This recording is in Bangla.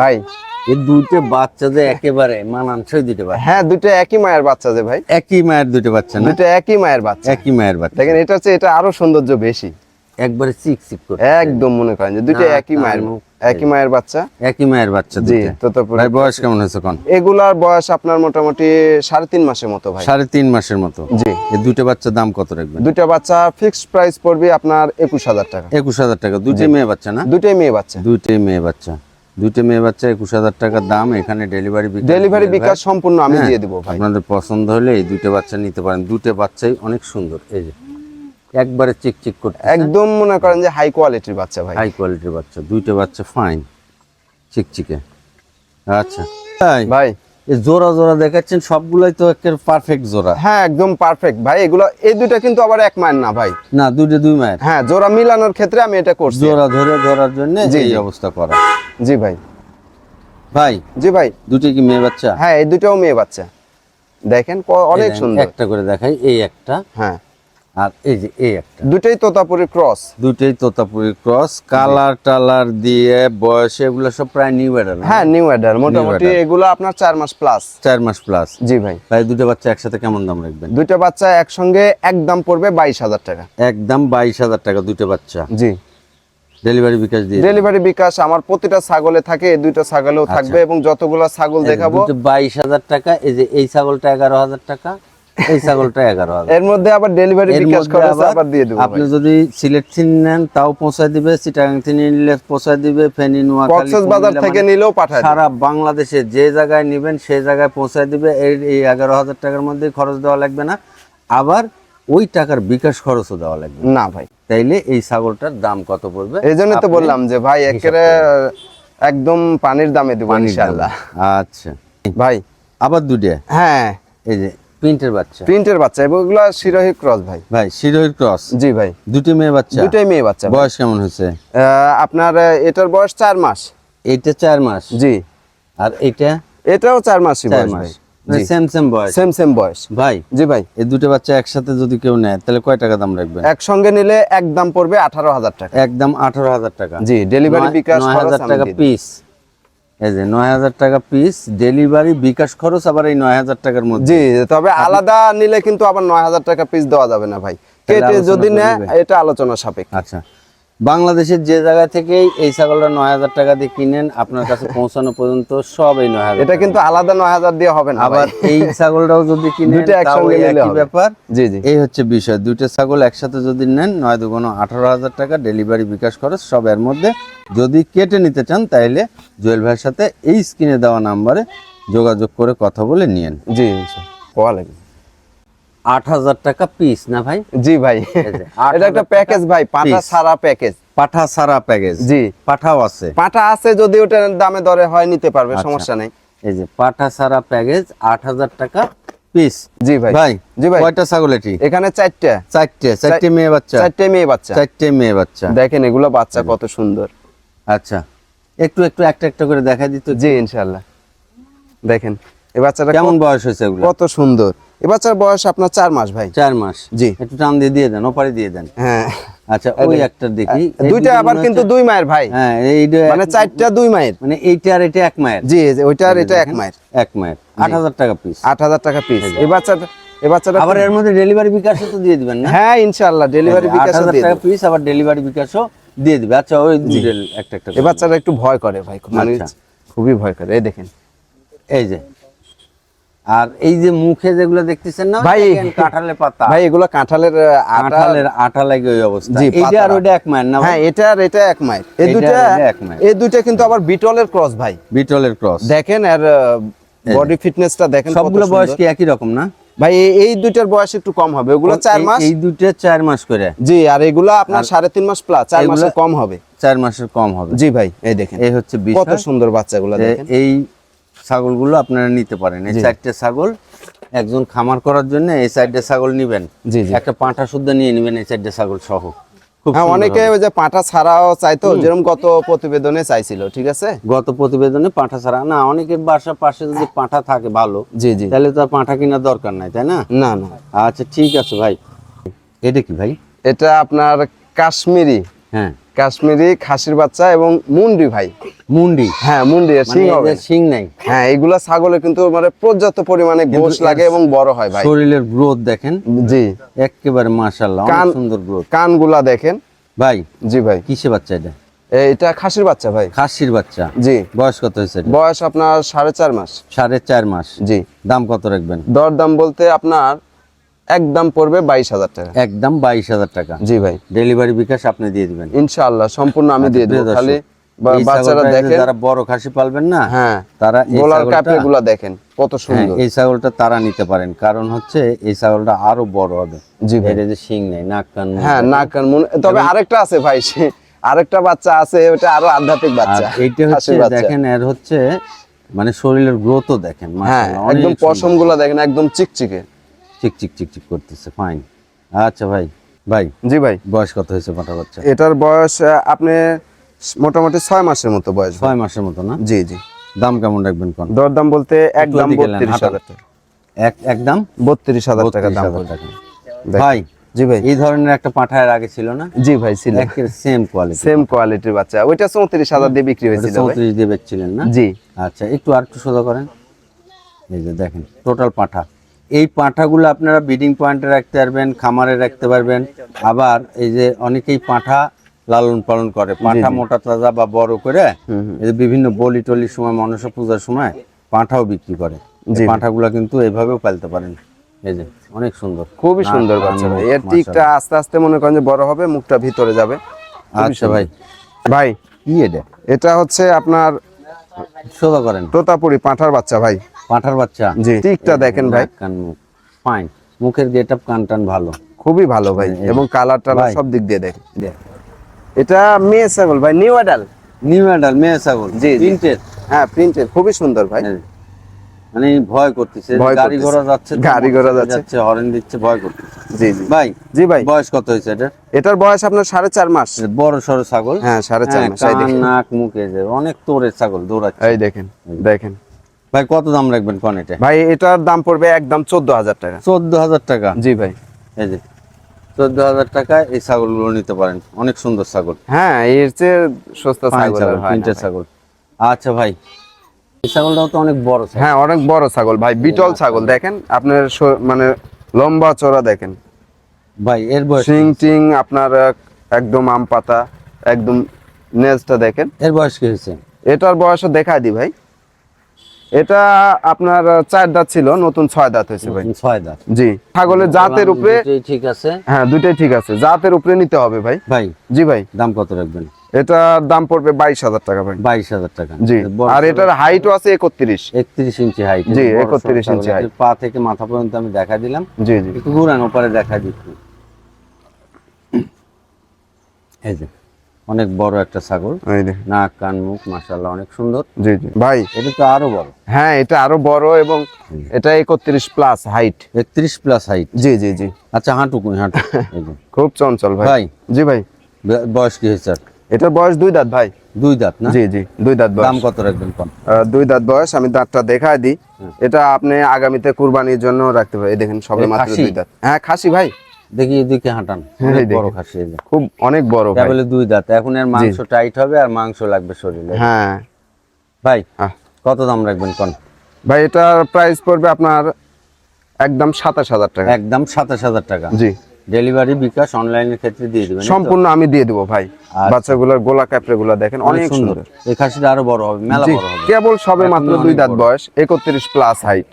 ভাই এই দুটো বাচ্চা যে একেবারে মানানসই দুটো বাচ্চা। হ্যাঁ দুটো একই মায়ের বাচ্চা যে ভাই। একই মায়ের দুটো বাচ্চা না? দুটো একই মায়ের বাচ্চা। একই মায়ের বাচ্চা। দেখেন এটা হচ্ছে এটা আরও সৌন্দর্য বেশি। একবারে চিক চিক করে। একদম মনে করেন যে দুটো একই মায়ের একই মায়ের বাচ্চা। একই মায়ের বাচ্চা জি দুটো তো ভাই বয়স কেমন হয়েছে কোন? এগুলার বয়স আপনার মোটামুটি সাড়ে তিন মাসের মতো ভাই। সাড়ে তিন মাসের মতো। জি। এই দুটো বাচ্চার দাম কত রাখবেন? দুইটা বাচ্চা ফিক্সড প্রাইস পড়বে আপনার একুশ হাজার টাকা। একুশ হাজার টাকা। দুটো মেয়ে বাচ্চা না? দুটোই মেয়ে বাচ্চা। দুইটাই মেয়ে বাচ্চা। দুইটা মেয়ে বাচ্চা একুশ হাজার টাকার দাম এখানে ডেলিভারি ডেলিভারি বিকাশ সম্পূর্ণ আমি হ্যাঁ, দিয়ে দেবো ভাই। আপনাদের পছন্দ হলে এই দুটো বাচ্চা নিতে পারেন। দুটো বাচ্চাই অনেক সুন্দর এই যে একবারে চিক চিক করতে একদম মনে করেন যে হাই কোয়ালিটির বাচ্চা ভাই। হাই কোয়ালিটির বাচ্চা দুইটা বাচ্চা ফাইন চিকচিকে। আচ্ছা ভাই জোড়া জোড়া দেখাচ্ছেন সবগুলাই তো একের পারফেক্ট জোড়া। হ্যাঁ একদম পারফেক্ট ভাই এগুলো এই দুটো কিন্তু আবার এক মায়ের না ভাই। না দুইটা দুই মায়ের হ্যাঁ জোড়া মিলানোর ক্ষেত্রে আমি এটা করছি। জোড়া ধরে ধরার জন্য এই অবস্থা করা। জি ভাই। ভাই জি ভাই। দুটো কি মেয়ে বাচ্চা? হ্যাঁ এই দুটোও মেয়ে বাচ্চা। দেখেন অনেক সুন্দর। একটা করে দেখাই এই একটা। হ্যাঁ। আর এই যে এই একটা। দুটোই তোতাপুরি ক্রস দুটোই তোতাপুরি ক্রস কালার টালার দিয়ে বয়স এগুলো সব প্রায় নিউ এডাল হ্যাঁ নিউ অ্যাডার মোটামুটি। এগুলো আপনার চার মাস প্লাস চার মাস প্লাস জি ভাই। ভাই দুটো বাচ্চা একসাথে কেমন দাম রাখবেন? দুইটা বাচ্চা একসঙ্গে একদম পড়বে বাইশ হাজার টাকা। একদম বাইশ হাজার টাকা দুটো বাচ্চা। জি। ডেলিভারি বিকাশ দিয়ে ডেলিভারি বিকাশ আমার প্রতিটা ছাগলে থাকে এই দুইটা ছাগলেও থাকবে এবং যতগুলা ছাগল দেখাবো বাইশ হাজার টাকা এই যে এই ছাগলটা এগারো হাজার টাকা এই ছাগলটা এগারো হাজার। এর মধ্যে আবার ডেলিভারি বিকাশ খরচ আবার দিয়ে দেবো আপনি যদি সিলেট থিন নেন তাও পৌঁছায় দিবে চিটাগাং থিন নিলে পৌঁছায় দিবে ফেনী নোয়াখালী বাজার থেকে মানে নিলেও পাঠায় সারা বাংলাদেশে যে জায়গায় নেবেন সেই জায়গায় পৌঁছায় দিবে। এই এই এগারো হাজার টাকার মধ্যে খরচ দেওয়া লাগবে না। আবার ওই টাকার বিকাশ খরচও দেওয়া লাগবে। না ভাই। তাইলে এই ছাগলটার দাম কত পড়বে? এই জন্য তো বললাম যে ভাই একেবারে একদম পানির দামে দেবো ইনশাআল্লাহ। আচ্ছা। ভাই। আবার দুটো হ্যাঁ। এই যে প্রিন্টের বাচ্চা। প্রিন্টের বাচ্চা এবং এগুলো শিরোহী ক্রস ভাই। ভাই শিরোহির ক্রস? জি ভাই। দুটি মেয়ে বাচ্চা? দুটোই মেয়ে বাচ্চা বয়স কেমন হয়েছে? আপনার এটার বয়স চার মাস। এইটা চার মাস? জি। আর এইটা? এটাও চার মাসই চার বয়স মাস। সেম সেম বয়স? সেম সেম বয়স। ভাই জি ভাই। এই দুটো বাচ্চা একসাথে যদি কেউ নেয় তাহলে কয় টাকা দাম রাখবেন? একসঙ্গে নিলে একদম পড়বে আঠারো হাজার টাকা। একদম আঠারো হাজার টাকা। জি ডেলিভারি বিকাশ হাজার টাকা পিস এই যে নয় হাজার টাকা পিস ডেলিভারি বিকাশ খরচ আবার এই নয় হাজার টাকার মধ্যে। জি তবে আলাদা নিলে কিন্তু আবার নয় হাজার টাকা পিস দেওয়া যাবে না ভাই। কেটে যদি নেয় এটা আলোচনা সাপেক্ষ। আচ্ছা। বাংলাদেশের যে জায়গা থেকেই এই ছাগলটা নয় হাজার টাকা দিয়ে কিনেন আপনার কাছে পৌঁছানো পর্যন্ত সব এই নয় হাজার এটা কিন্তু আলাদা নয় হাজার দিয়ে হবে না আবার এই ছাগলটাও যদি কিনেন একই ব্যাপার। জি জি। এই হচ্ছে বিষয়। দুইটা ছাগল একসাথে যদি নেন নয় দুগুণ আঠারো হাজার টাকা ডেলিভারি বিকাশ খরচ সব এর মধ্যে। যদি কেটে নিতে চান তাইলে জুয়েল ভাইয়ের সাথে এই স্ক্রিনে দেওয়া নাম্বারে যোগাযোগ করে কথা বলে নিয়েন। জি ওয়ালাইকুম। আট হাজার টাকা পিস না ভাই? জি ভাই। এটা একটা প্যাকেজ ভাই পাটা সারা প্যাকেজ পাঠা সারা প্যাকেজ জি। পাঠাও আছে। পাটা আছে যদি ওটার দামে দরে হয় নিতে পারবে আচ্ছা। সমস্যা নেই। এই যে পাঠা সারা প্যাকেজ আট হাজার টাকা পিস জি ভাই। ভাই জি ভাই। কয়টা ছাগল এটি? এখানে চারটা। চারটে চারটে মেয়ে বাচ্চা। চারটে মেয়ে বাচ্চা। চারটে মেয়ে বাচ্চা। দেখেন এগুলো বাচ্চা কত সুন্দর। আচ্ছা। একটু একটু একটা একটা করে দেখা দিত জি ইনশাল্লাহ দেখেন এই বাচ্চাটা কেমন বয়স হয়েছে এগুলো? কত সুন্দর। এই বাচ্চার বয়স আপনার চার মাস ভাই। চার মাস। জি। একটু টান দিয়ে দিয়ে দেন ওপারে দিয়ে দেন। হ্যাঁ। আচ্ছা ওই একটা দেখি। দুইটা আবার কিন্তু দুই মায়ের ভাই। হ্যাঁ এইটা মানে চারটা দুই মায়ের। মানে এইটা আর এটা এক মায়ের। জি ওইটা আর এটা এক মায়ের। এক মায়ের। আট হাজার টাকা পিস আট হাজার টাকা পিস এই বাচ্চাটা এই বাচ্চাটা আবার এর মধ্যে ডেলিভারি বিকাশও তো দিয়ে দিবেন না? হ্যাঁ ডেলিভারি দিয়ে টাকা পিস আবার ডেলিভারি বিকাশও দিয়ে দিবে। আচ্ছা ওই একটা একটা এই বাচ্চাটা একটু ভয় করে ভাই মানে আচ্ছা। খুবই ভয় করে। এই দেখেন। এই যে। আর এই যে মুখে যেগুলো দেখতেছেন না ভাই, কাঁঠালের পাতা। ভাই এগুলো কাঁঠালের কাঁঠালের আটা লাগে ওই অবস্থা জি, এইটা আর। ওইটা এক মায়ের না হ্যাঁ এটা আর এটা এক মায়ের এই এটা দুইটা এক মায়ের। এই দুইটা কিন্তু আবার বিটলের ক্রস ভাই। বিটলের ক্রস। দেখেন আর বডি ফিটনেসটা দেখেন সবগুলো বয়স কি একই রকম না? ভাই এই- দুইটার বয়স একটু কম হবে। ওগুলো চার মাস। এই দুটো চার মাস করে। জি আর এগুলো আপনার সাড়ে তিন মাস প্লাস চার মাসের কম হবে। চার মাসের কম হবে। জি ভাই এই দেখেন। এই হচ্ছে কত সুন্দর বাচ্চাগুলো দেখেন। এই ছাগলগুলো আপনারা নিতে পারেন। এই চারটে ছাগল একজন খামার করার জন্য এই সাইডে ছাগল নিবেন। জি জি। একটা পাঁঠা শুদ্ধ নিয়ে নিবেন এই সাইডে ছাগল সহ। হ্যাঁ অনেকে ওই যে পাঁঠা ছাড়াও চাইতো যেরকম গত প্রতিবেদনে চাইছিল ঠিক আছে? গত প্রতিবেদনে পাঁঠা ছাড়া। না অনেকের বাসার পাশে যদি পাঁঠা থাকে ভালো জি জি। তাহলে তো আর পাঁঠা কেনার দরকার নাই তাই না? না না। আচ্ছা ঠিক আছে ভাই। এটা কি ভাই? এটা আপনার কাশ্মীরি। হ্যাঁ। কাশ্মীরি খাসির বাচ্চা এবং মুন্ডি ভাই। মুন্ডি? হ্যাঁ মুন্ডি মানে সিং হবে। শিং নাই? হ্যাঁ এগুলা ছাগলে কিন্তু মানে পর্যাপ্ত পরিমাণে গোশ লাগে এবং বড় হয় ভাই। শরীরের গ্রোথ দেখেন জি। একেবারে মাশাল্লাহ অনেক কান- সুন্দর গ্রোথ কানগুলা দেখেন। ভাই জি ভাই। কিসে বাচ্চা এটা? এটা খাসির বাচ্চা ভাই। খাসির বাচ্চা? জি। বয়স কত হয়েছে বয়স আপনার সাড়ে চার মাস। সাড়ে চার মাস। জি। দাম কত রাখবেন? দর দাম বলতে আপনার একদম পড়বে বাইশ হাজার টাকা। একদম বাইশ হাজার টাকা। জি ভাই। ডেলিভারি বিকাশ আপনি দিয়ে দিবেন। ইনশাআল্লাহ সম্পূর্ণ আমি দিয়ে দেবো। খালি বাচ্চারা দেখেন। যারা বড় খাসি পালবেন না হ্যাঁ তারা গোলার দেখেন কত হ্যাঁ, সুন্দর। এই ছাগলটা তারা নিতে পারেন। কারণ হচ্ছে এই ছাগলটা আরও বড় হবে। জি ভাই। যে শিং নেই নাক কান হ্যাঁ দেখেন। না কান তবে আরেকটা আছে ভাই আরেকটা বাচ্চা আছে ওটা আরও আধ্যাত্মিক বাচ্চা এইটা হচ্ছে দেখেন এর হচ্ছে মানে শরীরের গ্রোথও দেখেন হ্যাঁ একদম সুন্দর। পশমগুলা দেখেন একদম চিকচিকে। চিক চিক চিক চিক করতেছে। ফাইন আচ্ছা ভাই। ভাই জি ভাই। বয়স কত হয়েছে পাঠা বাচ্চা এটার বয়স আপনি মোটামুটি ছয় মাসের মতো বয়স ছয় মাসের মতো না? জি জি। দাম কেমন রাখবেন কোন? দরদাম বলতে একদম ওদিকে নেন, বত্রিশ হাজার টাকা। এক একদম বত্রিশ হাজার টাকা 32 দাম ভাই জি ভাই। এই ধরনের একটা পাঠা এর আগে ছিল না? জি ভাই ছিল। সেম কোয়ালিটি সেম কোয়ালিটির বাচ্চা। ওইটা চৌত্রিশ হাজার দিয়ে বিক্রি হয়েছিল চৌত্রিশ দিয়ে বেচছিলেন না? জি। আচ্ছা একটু আর একটু সোজা করেন। এই যে দেখেন টোটাল পাঁঠা। এই পাঁঠাগুলো আপনারা ব্রিডিং পয়েন্টে রাখতে পারবেন খামারে রাখতে পারবেন। আবার এই যে অনেকেই পাঁঠা লালন পালন করে পাঁঠা মোটা তাজা বা বড় করে এই যে বিভিন্ন বলি টলির সময় মনসা পূজার সময় পাঁঠাও বিক্রি করে। পাঁঠাগুলো কিন্তু এভাবেও পালতে পারেন। এই যে অনেক সুন্দর। খুবই সুন্দর বাচ্চা এর টিকটা আস্তে আস্তে মনে করেন যে বড় হবে মুখটা ভিতরে যাবে। আচ্ছা ভাই। ভাই কি এটা? এটা হচ্ছে আপনার সোজা করেন। তোতাপুরি পাঁঠার বাচ্চা ভাই। পাঁঠার বাচ্চা। জি। টিকটা দেখেন ভাই। কান মুখ। ফাইন মুখের গেট আপ কান টান ভালো। খুবই ভালো ভাই। এবং কালার টালার সব দিক দিয়ে দেখেন এটা মেয়ে ছাগল ভাই নিউ অ্যাডাল। নিউ অ্যাডাল মেয়ে ছাগল। জি। প্রিন্টেড। হ্যাঁ প্রিন্টেড। খুবই সুন্দর ভাই। মানে ভয় করতেছে গাড়ি ঘোড়া যাচ্ছে গাড়ি ঘোড়া যাচ্ছে। হরেন দিচ্ছে ভয় করতেছে। জি জি। ভাই জি ভাই। বয়স কত হয়েছে এটা এটার বয়স আপনার সাড়ে চার মাস। বড় সড়ো ছাগল। হ্যাঁ সাড়ে চার হ্যাঁ, মাস। নাক মুখে যে অনেক তোরের ছাগল দৌড়াচ্ছে। এই দেখেন দেখেন। ভাই কত দাম রাখবেন কোন এটা ভাই এটার দাম পড়বে একদম চোদ্দ হাজার টাকা। চোদ্দ হাজার টাকা? জি ভাই। এই যে চোদ্দ হাজার টাকায় এই ছাগলগুলো নিতে পারেন। অনেক সুন্দর ছাগল। হ্যাঁ এর চেয়ে সস্তা ছাগল তিনটে ছাগল। আচ্ছা ভাই এই ছাগলটাও তো অনেক বড় হ্যাঁ অনেক বড় ছাগল ভাই বিটল ছাগল। দেখেন আপনার মানে লম্বা চড়া দেখেন। ভাই এর বয়স শিং টিং আপনার একদম আম পাতা একদম নেজটা দেখেন। এর বয়স কি হয়েছে? এটার বয়স দেখা দি ভাই। এটা আপনার চার দাঁত ছিল নতুন ছয় দাঁত হয়েছে ভাই। ছয় দাঁত। জি ছাগলের জাতের উপরে ঠিক আছে। হ্যাঁ দুটাই ঠিক আছে। জাতের উপরে নিতে হবে ভাই। ভাই জি ভাই। দাম কত রাখবেন? এটার দাম পড়বে বাইশ হাজার টাকা ভাই। বাইশ হাজার টাকা। জি আর এটার হাইটও আছে একত্রিশ। একত্রিশ ইঞ্চি হাইট জি, 31 ইঞ্চি height। পা থেকে মাথা পর্যন্ত আমি দেখা দিলাম। জি জি। একটু ঘুরান ওপারে দেখা দিচ্ছি। এই যে। অনেক বড় একটা ছাগল। নাক কান মুখ মাশাআল্লাহ অনেক সুন্দর। জি জি। ভাই এটা তো আরও বড়। হ্যাঁ এটা আরও বড় এবং এটা একত্রিশ প্লাস হাইট। একত্রিশ প্লাস হাইট। জি জি জি। আচ্ছা হাঁটু হাঁটু খুব চঞ্চল ভাই। ভাই। জি ভাই। বয়স কি হয়েছে? এটার বয়স দুই দাঁত ভাই। দুই দাঁত না? জি জি দুই দাঁত বয়স। দাম কত রাখবেন দুই দাঁত বয়স আমি দাঁতটা দেখায় দিই। এটা আপনি আগামীতে কুরবানির জন্য রাখতে পারেন। দেখেন সবে মাত্র দুই দাঁত। হ্যাঁ খাসি ভাই। দেখি এদিকে হাঁটান। হ্যাঁ, বড় খাসি খুব অনেক বড় কেবলে দুই দাঁত। এখন এর মাংস টাইট হবে আর মাংস লাগবে শরীরে। হ্যাঁ। ভাই কত দাম রাখবেন কোন? ভাই এটার প্রাইস পড়বে আপনার একদম সাতাশ হাজার টাকা। একদম সাতাশ হাজার টাকা। জি। ডেলিভারি বিকাশ অনলাইনের ক্ষেত্রে দিয়ে দিবেন সম্পূর্ণ আমি দিয়ে দেবো ভাই। আচ্ছা। বাচ্চাগুলোর গোলা ক্যাপড়ে গুলা দেখেন অনেক সুন্দর। এই খাসিটা আরও বড় হবে মেলা বড় হবে। কেবল সবে মাত্র দুই দাঁত বয়স একত্রিশ প্লাস হাইট